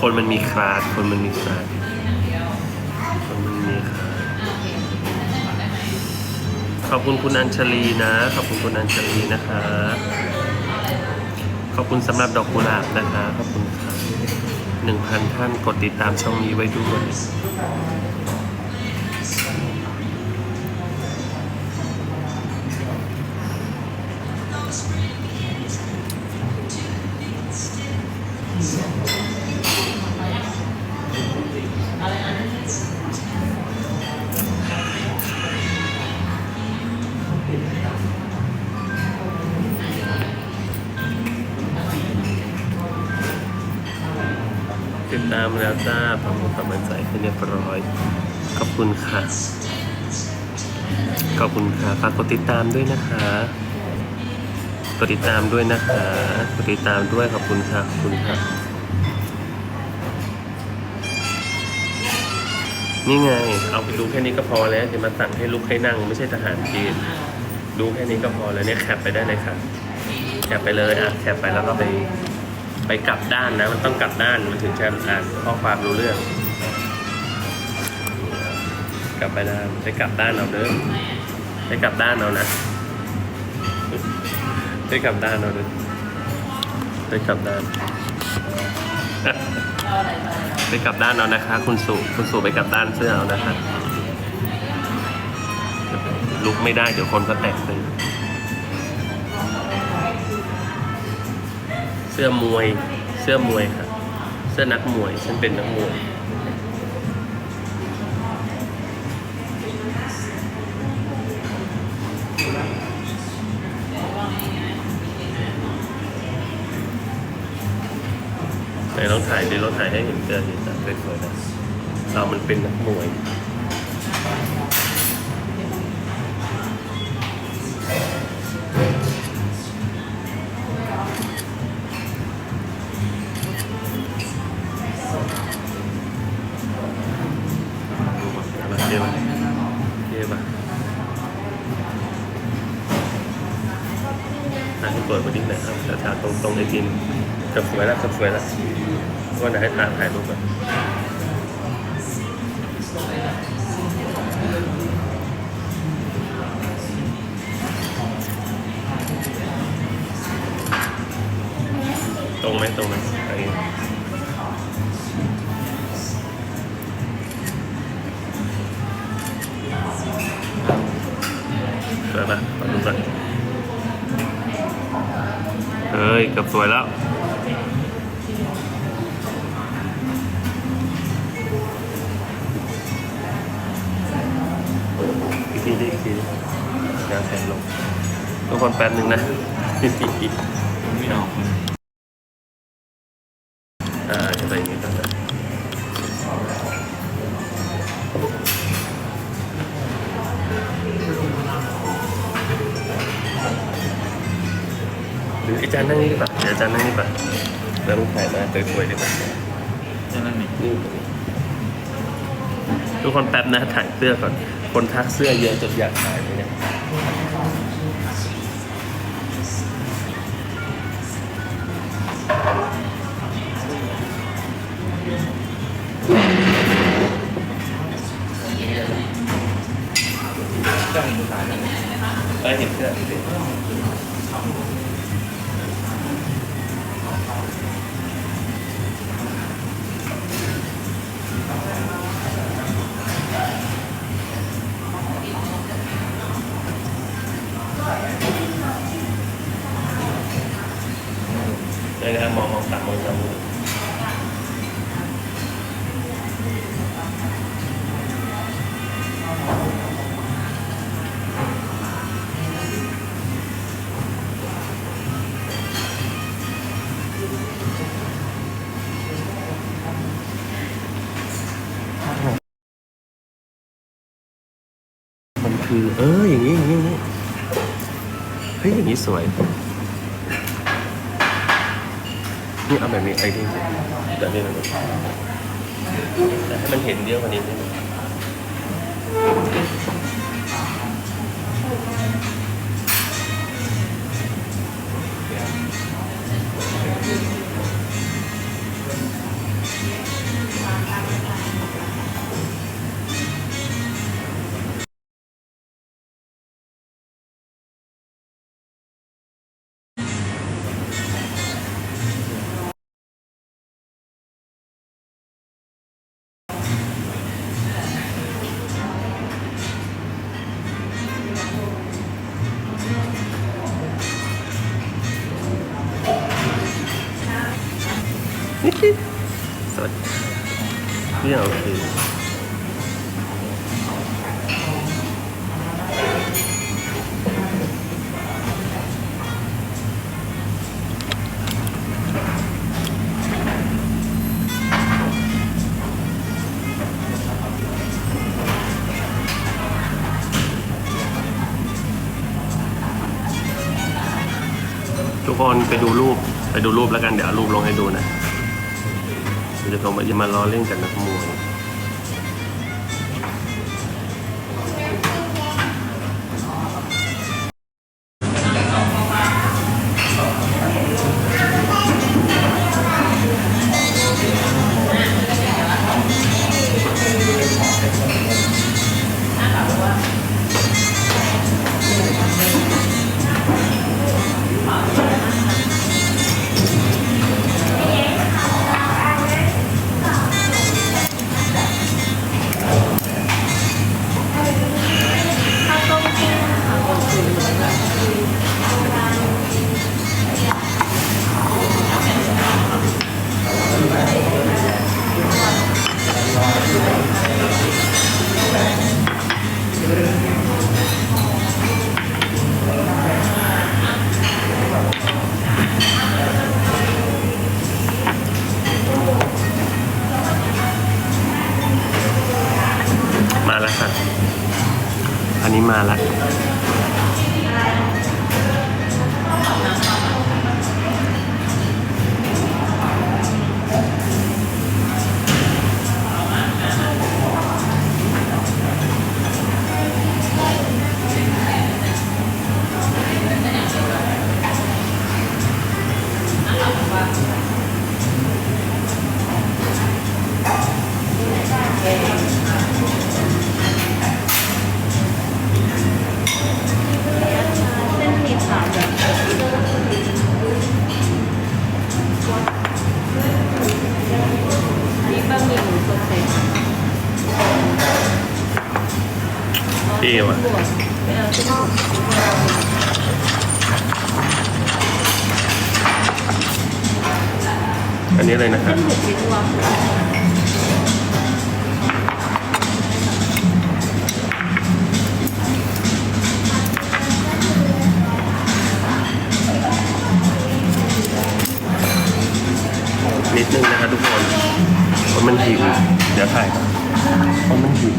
คนมันมีคลาสคนมันมีคลาสคนมันมีคลาสขอบคุณคุณอัญชลีนะ ขอบคุณคุณอัญชลีนะคะ ขอบคุณสำหรับดอกกุหลาบนะคะ ขอบคุณค่ะหนึ่งพันท่านกดติดตามช่องนี้ไว้ด้วย แล้วจ้าผมกำลังใจให้เรียบร้อย ขอบคุณค่ะ ขอบคุณค่ะฝากกดติดตามด้วยนะคะ กดติดตามด้วยนะคะ กดติดตามด้วยขอบคุณค่ะ ขอบคุณค่ะ นี่ไง เอาไปดูแค่นี้ก็พอแล้วจะมาสั่งให้ลุกให้นั่งไม่ใช่ทหารจีนดูแค่นี้ก็พอแล้วเนี่ยแคปไปได้เลยค่ะ แคปไปเลยอะแคปไปแล้วก็ไป ไปกลับด้านนะ มันต้องกลับด้านมันถึงจะอ่านข้อความรู้เรื่อง กลับไปด้านไปกลับด้านเอาเด้อไปกลับด้านเอานะไปกลับด้านเอาเด้อไปกลับด้านไปกลับด้านเอานะคะ คุณสุคุณสุไปกลับด้านเสื้อเอานะคะลุกไม่ได้เดี๋ยวคนก็แตกตื่น สื้อมวย เสื้อมวยครับ เสื้อนักมวย ฉันเป็นนักมวย ไหนลองถ่ายดิลองถ่ายให้เห็นเสื้อเห็นจัดสวยๆนะเรามันเป็นนักมวย ทางให้เปิดมาดิหน่อยครับแต่ทางตรงตรงไอ้กินเกับสวยแล้วเกับสวยแล้วว่าจะให้ทางถ่ายรูปก่อนตรงไหมตรงไหมไอสวยปะขอดูก่อน เฮ้ยเกือบสวยแล้ว อีกทีดิอีกทีดิแนวแทนลงทุกคนแป๊บหนึ่งนะ รืออาจารย์นั่งนี่ดีกว่าเดี๋ยวอาจารย์นั่งนี่ดีกว่าแล้วมึงถ่ายมาสวยๆดีกว่าจะนั่นนี่นี่ทุกคนแป๊บนะถ่ายเสื้อก่อน คนทักเสื้อเยอะจนอยากถ่ายเลยเนี่ยจ้องดูสายนั่นเอ้ยเห็นเสื้อ คือ เอออย่างนี้อย่างนี้อย่างนี้เฮ้ยอย่างนี้สวยนี่เอาแบบนี้ไอ้ที่แบบนี้นะแต่ให้มันเห็นเยอะกว่านี้นิดนึง เนี่ยโอเคทุกคนไปดูรูปไปดูรูปแล้วกันเดี๋ยวเอารูปลงให้ดูนะ จะต้องมาอย่ามาล้อเล่นกับนักมวย ดีว่ะอันนี้เลยนะครับนิดนึงนะครับทุกคนเพราะมันหิวเดี๋ยวถ่ายเพราะมันหิว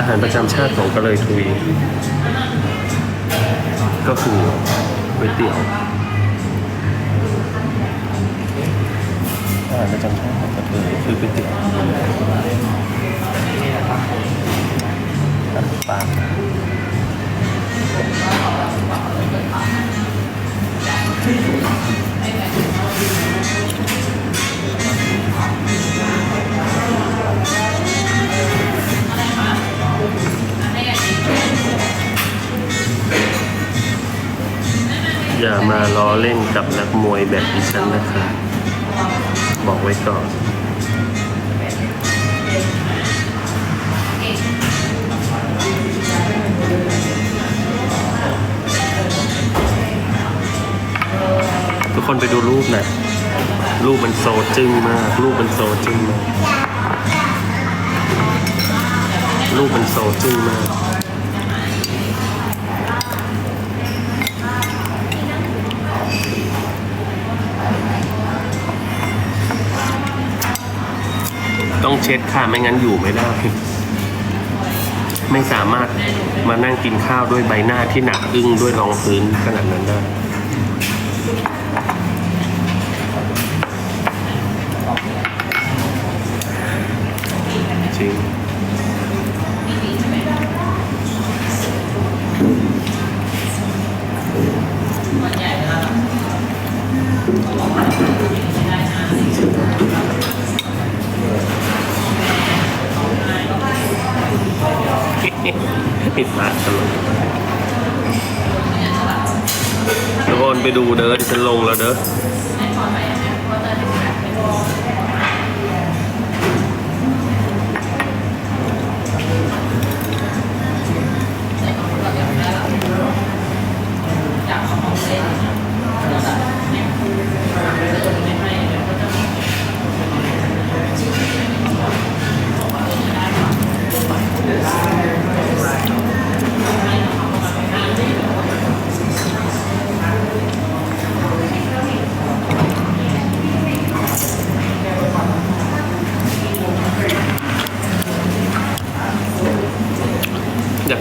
อาหารประจำชาติของกะเลยทุย ก็คือก๋วยเตี๋ยวอาหารประจำชาติของกะเทยคือก๋วยเตี๋ยวปลา อย่ามาล้อเล่นกับนักมวยแบบดิฉันนะครับบอกไว้ก่อนทุกคนไปดูรูปนะ รูปมันโซจึ้งมาก รูปมันโซจึ้งมาก รูปมันโซจึ้งมาก ช็ดค่ะ ไม่งั้นอยู่ไม่ได้ ไม่สามารถมานั่งกินข้าวด้วยใบหน้าที่หนักอึ้งด้วยรองพื้นขนาดนั้นได้จริง ดูเด้อดิฉันลงแล้วเด้อ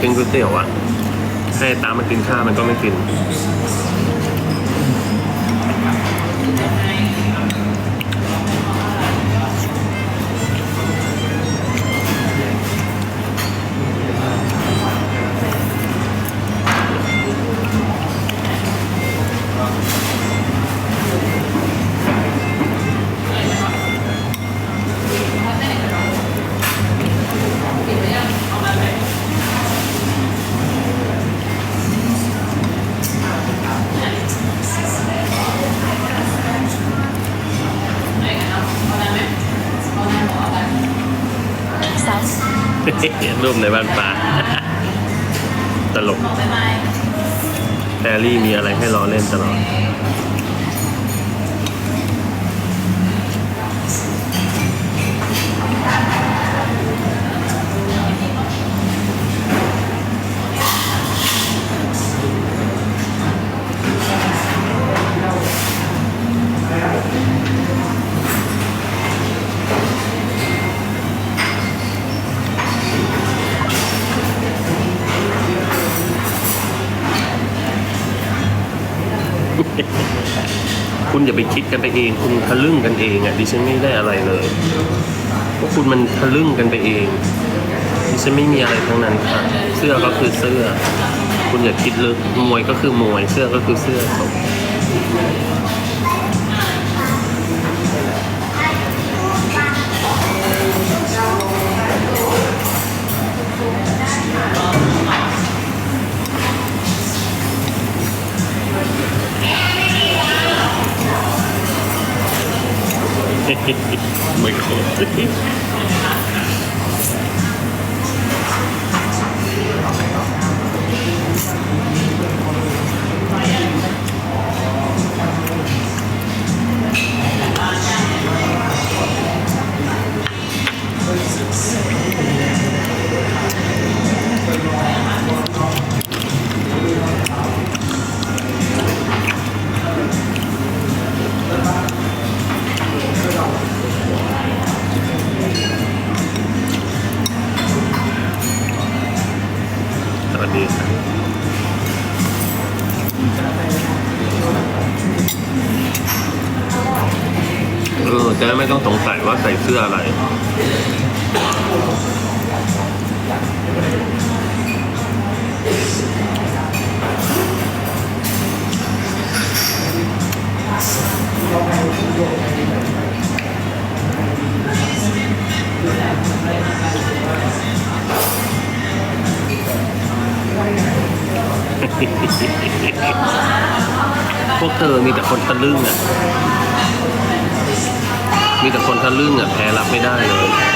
กินก๋วยเตี๋ยวอะให้ตามมากินข้าวมันก็ไม่กิน รูปในบ้านปลา ตลกแฮร์รี่มีอะไรให้ล้อเล่นตลอด คุณอย่าไปคิดกันไปเอง คุณทะลึ่งกันเองอะดิฉันไม่ได้อะไรเลยพวกคุณมันทะลึ่งกันไปเองดิฉันไม่มีอะไรทั้งนั้นค่ะเสื้อก็คือเสื้อ คุณอย่าคิดลึกมวยก็คือมวย เสื้อก็คือเสื้อจบ ไม่ มีแต่คนทะลึ่งอะแพ้รับไม่ได้เลย